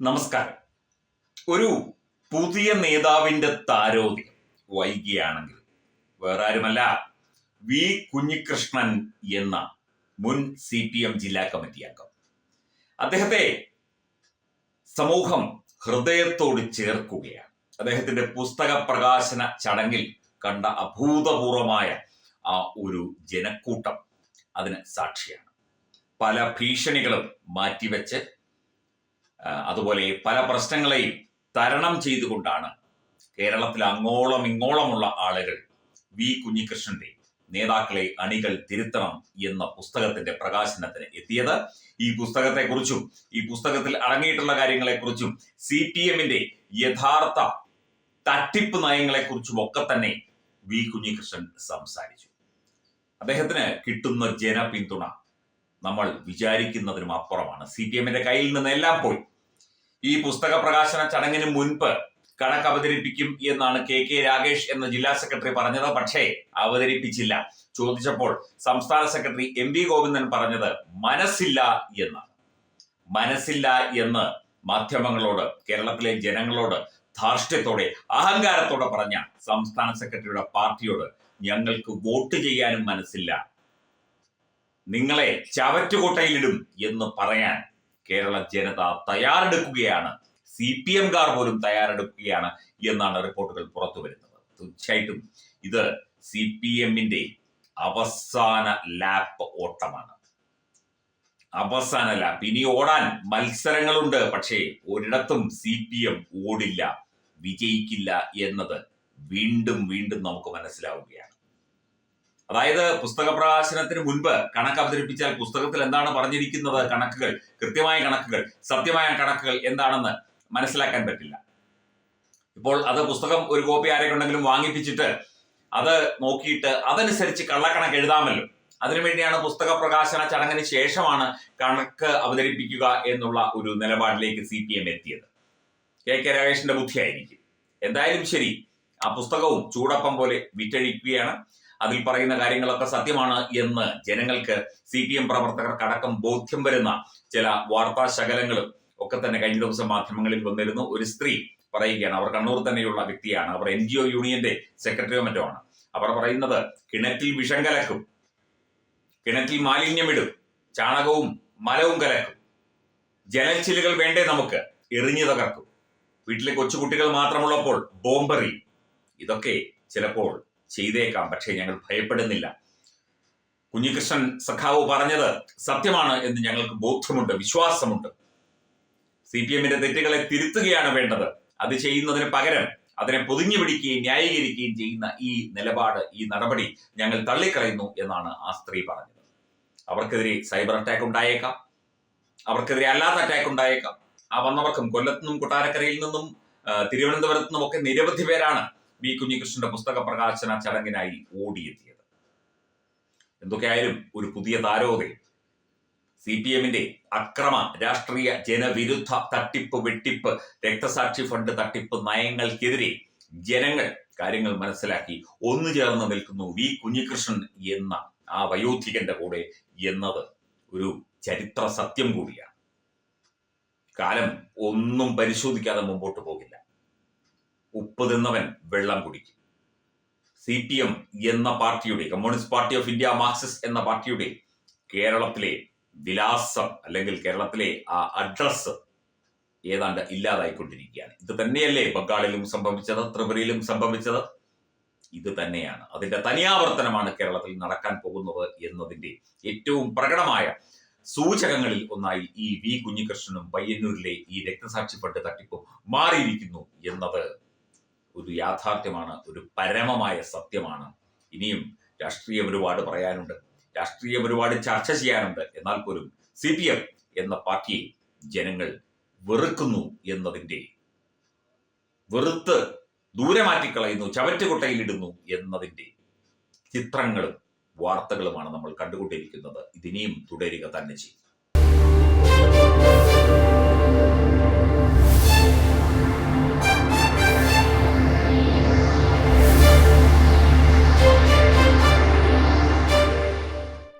നമസ്കാരം. ഒരു പുതിയ നേതാവിന്റെ താരോദ്യം വൈകിയാണെങ്കിൽ വേറെ ആരുമല്ല വി കുഞ്ഞികൃഷ്ണൻ എന്ന മുൻ സി പി എം ജില്ലാ കമ്മിറ്റി അംഗം. അദ്ദേഹത്തെ സമൂഹം ഹൃദയത്തോട് ചേർക്കുകയാണ്. അദ്ദേഹത്തിന്റെ പുസ്തക പ്രകാശന ചടങ്ങിൽ കണ്ട അഭൂതപൂർവമായ ആ ഒരു ജനക്കൂട്ടം അതിന് സാക്ഷിയാണ്. പല ഭീഷണികളും മാറ്റിവെച്ച് അതുപോലെ പല പ്രശ്നങ്ങളെയും തരണം ചെയ്തുകൊണ്ടാണ് കേരളത്തിൽ അങ്ങോളം ഇങ്ങോളമുള്ള ആളുകൾ വി കുഞ്ഞികൃഷ്ണന്റെ നേതാക്കളെ അണികൾ തിരുത്തണം എന്ന പുസ്തകത്തിന്റെ പ്രകാശനത്തിന് എത്തിയത്. ഈ പുസ്തകത്തെക്കുറിച്ചും ഈ പുസ്തകത്തിൽ അടങ്ങിയിട്ടുള്ള കാര്യങ്ങളെക്കുറിച്ചും സി പി എമ്മിന്റെ യഥാർത്ഥ തട്ടിപ്പ് നയങ്ങളെക്കുറിച്ചും ഒക്കെ തന്നെ വി കുഞ്ഞികൃഷ്ണൻ സംസാരിച്ചു. അദ്ദേഹത്തിന് കിട്ടുന്ന ജനപിന്തുണ നമ്മൾ വിചാരിക്കുന്നതിനും അപ്പുറമാണ്. സി പി എമ്മിന്റെ കയ്യിൽ നിന്ന് എല്ലാം പോയി. ഈ പുസ്തക പ്രകാശന ചടങ്ങിന് മുൻപ് കണക്ക് അവതരിപ്പിക്കും എന്നാണ് കെ കെ രാഗേഷ് എന്ന ജില്ലാ സെക്രട്ടറി പറഞ്ഞത്. പക്ഷേ അവതരിപ്പിച്ചില്ല. ചോദിച്ചപ്പോൾ സംസ്ഥാന സെക്രട്ടറി എം വി ഗോവിന്ദൻ പറഞ്ഞത് മനസ്സില്ല എന്നാണ്. മനസ്സില്ല എന്ന് മാധ്യമങ്ങളോട് കേരളത്തിലെ ജനങ്ങളോട് ധാർഷ്ട്യത്തോടെ അഹങ്കാരത്തോടെ പറഞ്ഞ സംസ്ഥാന സെക്രട്ടറിയുടെ പാർട്ടിയോട് ഞങ്ങൾക്ക് വോട്ട് ചെയ്യാനും മനസ്സില്ല. നിങ്ങളെ ചവറ്റുകൊട്ടയിലിടും എന്ന് പറയാൻ കേരള ജനത തയ്യാറെടുക്കുകയാണ്. സി പി എംകാർ പോലും തയ്യാറെടുക്കുകയാണ് എന്നാണ് റിപ്പോർട്ടുകൾ പുറത്തു വരുന്നത്. തീർച്ചയായിട്ടും ഇത് സി പി എമ്മിന്റെ അവസാന ലാപ്പ് ഓട്ടമാണ്. അവസാന ലാപ്പ്. ഇനി ഓടാൻ മത്സരങ്ങളുണ്ട്. പക്ഷേ ഒരിടത്തും സി പി എം ഓടില്ല വിജയിക്കില്ല എന്നത് വീണ്ടും വീണ്ടും നമുക്ക് മനസ്സിലാവുകയാണ്. അതായത് പുസ്തക പ്രകാശനത്തിന് മുൻപ് കണക്ക് അവതരിപ്പിച്ചാൽ പുസ്തകത്തിൽ എന്താണ് പറഞ്ഞിരിക്കുന്നത് കണക്കുകൾ കൃത്യമായ കണക്കുകൾ സത്യമായ കണക്കുകൾ എന്താണെന്ന് മനസ്സിലാക്കാൻ പറ്റില്ല. ഇപ്പോൾ അത് പുസ്തകം ഒരു കോപ്പി ആരെക്കൊണ്ടെങ്കിലും വാങ്ങിപ്പിച്ചിട്ട് അത് നോക്കിയിട്ട് അതനുസരിച്ച് കള്ളക്കണക്ക് എഴുതാമല്ലോ. അതിനുവേണ്ടിയാണ് പുസ്തക പ്രകാശന ചടങ്ങിന് ശേഷമാണ് കണക്ക് അവതരിപ്പിക്കുക എന്നുള്ള ഒരു നിലപാടിലേക്ക് സി പി എം എത്തിയത്. കെ കെ രാഗേഷിന്റെ ബുദ്ധിയായിരിക്കും. എന്തായാലും ശരി ആ പുസ്തകവും ചൂടപ്പം പോലെ വിറ്റഴിക്കുകയാണ്. അതിൽ പറയുന്ന കാര്യങ്ങളൊക്കെ സത്യമാണ് എന്ന് ജനങ്ങൾക്ക് സി പി എം പ്രവർത്തകർക്കടക്കം ബോധ്യം വരുന്ന ചില വാർത്താ ശകലങ്ങളും ഒക്കെ തന്നെ കഴിഞ്ഞ ദിവസം മാധ്യമങ്ങളിൽ വന്നിരുന്നു. ഒരു സ്ത്രീ പറയുകയാണ് അവർ കണ്ണൂർ തന്നെയുള്ള വ്യക്തിയാണ്. അവർ എൻ ജി ഒ യൂണിയന്റെ സെക്രട്ടറിയോ മറ്റോ ആണ്. അവർ പറയുന്നത് കിണറ്റിൽ വിഷം കലക്കും കിണറ്റിൽ മാലിന്യമിടും ചാണകവും മലവും കലക്കും ജലച്ചിലുകൾ വേണ്ടേ നമുക്ക്? എറിഞ്ഞു തകർക്കും. വീട്ടിലെ കൊച്ചുകുട്ടികൾ മാത്രമുള്ളപ്പോൾ ബോംബെറി. ഇതൊക്കെ ചിലപ്പോൾ ചെയ്തേക്കാം. പക്ഷേ ഞങ്ങൾ ഭയപ്പെടുന്നില്ല. കുഞ്ഞികൃഷ്ണൻ സഖാവ് പറഞ്ഞത് സത്യമാണ് എന്ന് ഞങ്ങൾക്ക് ബോധ്യമുണ്ട് വിശ്വാസമുണ്ട്. സി പി എമ്മിന്റെ തെറ്റുകളെ തിരുത്തുകയാണ് വേണ്ടത്. അത് ചെയ്യുന്നതിന് പകരം അതിനെ പൊതിഞ്ഞു പിടിക്കുകയും ന്യായീകരിക്കുകയും ചെയ്യുന്ന ഈ നിലപാട് ഈ നടപടി ഞങ്ങൾ തള്ളിക്കളയുന്നു എന്നാണ് ആ സ്ത്രീ പറഞ്ഞത്. അവർക്കെതിരെ സൈബർ അറ്റാക്ക് ഉണ്ടായേക്കാം. അവർക്കെതിരെ അല്ലാത്ത അറ്റാക്ക് ഉണ്ടായേക്കാം. ആ വന്നവർക്കും കൊല്ലത്തു നിന്നും കൊട്ടാരക്കരയിൽ നിന്നും തിരുവനന്തപുരത്തു നിന്നും ഒക്കെ നിരവധി പേരാണ് വി കുഞ്ഞികൃഷ്ണന്റെ പുസ്തക പ്രകാശന ചടങ്ങിനായി ഓടിയെത്തിയത്. എന്തൊക്കെയായാലും ഒരു പുതിയ താരോദയം സി പി എമ്മിന്റെ അക്രമ രാഷ്ട്രീയ ജനവിരുദ്ധ തട്ടിപ്പ് വെട്ടിപ്പ് രക്തസാക്ഷി ഫണ്ട് തട്ടിപ്പ് നയങ്ങൾക്കെതിരെ ജനങ്ങൾ കാര്യങ്ങൾ മനസ്സിലാക്കി ഒന്നു ചേർന്ന് നിൽക്കുന്നു വി കുഞ്ഞികൃഷ്ണൻ എന്ന ആ വയോധികന്റെ കൂടെ എന്നത് ഒരു ചരിത്ര സത്യം കൂടിയാണ്. കാലം ഒന്നും പരിശോധിക്കാതെ മുമ്പോട്ട് പോകില്ല. ഉപ്പ് തിന്നവൻ വെള്ളം കുടിക്കും. സി പി എം എന്ന പാർട്ടിയുടെ communist party of India Marxist എന്ന പാർട്ടിയുടെ കേരളത്തിലെ വിലാസം അല്ലെങ്കിൽ കേരളത്തിലെ ആ അഡ്രസ് ഏതാണ്ട് ഇല്ലാതായിക്കൊണ്ടിരിക്കുകയാണ്. ഇത് തന്നെയല്ലേ ബംഗാളിലും സംഭവിച്ചത് ത്രിപുരയിലും സംഭവിച്ചത്? ഇത് തന്നെയാണ്. അതിന്റെ തനിയാവർത്തനമാണ് കേരളത്തിൽ നടക്കാൻ പോകുന്നത് എന്നതിന്റെ ഏറ്റവും പ്രകടമായ സൂചകങ്ങളിൽ ഒന്നായി ഈ വി കുഞ്ഞികൃഷ്ണനും പയ്യന്നൂരിലെ ഈ രക്തസാക്ഷി ഫണ്ട് തട്ടിപ്പും മാറിയിരിക്കുന്നു എന്നത് ഒരു യാഥാർത്ഥ്യമാണ് ഒരു പരമമായ സത്യമാണ്. ഇനിയും രാഷ്ട്രീയം ഒരുപാട് പറയാനുണ്ട്. രാഷ്ട്രീയം ഒരുപാട് ചർച്ച ചെയ്യാനുണ്ട്. എന്നാൽ പോലും സി പി എം എന്ന പാർട്ടിയെ ജനങ്ങൾ വെറുക്കുന്നു എന്നതിന്റെ വെറുത്ത് ദൂരെ മാറ്റിക്കളയുന്നു ചവറ്റുകുട്ടയിലിടുന്നു എന്നതിന്റെ ചിത്രങ്ങളും വാർത്തകളുമാണ് നമ്മൾ കണ്ടുകൊണ്ടിരിക്കുന്നത്. ഇതിനെയും തുടരുക തന്നെ ചെയ്യും.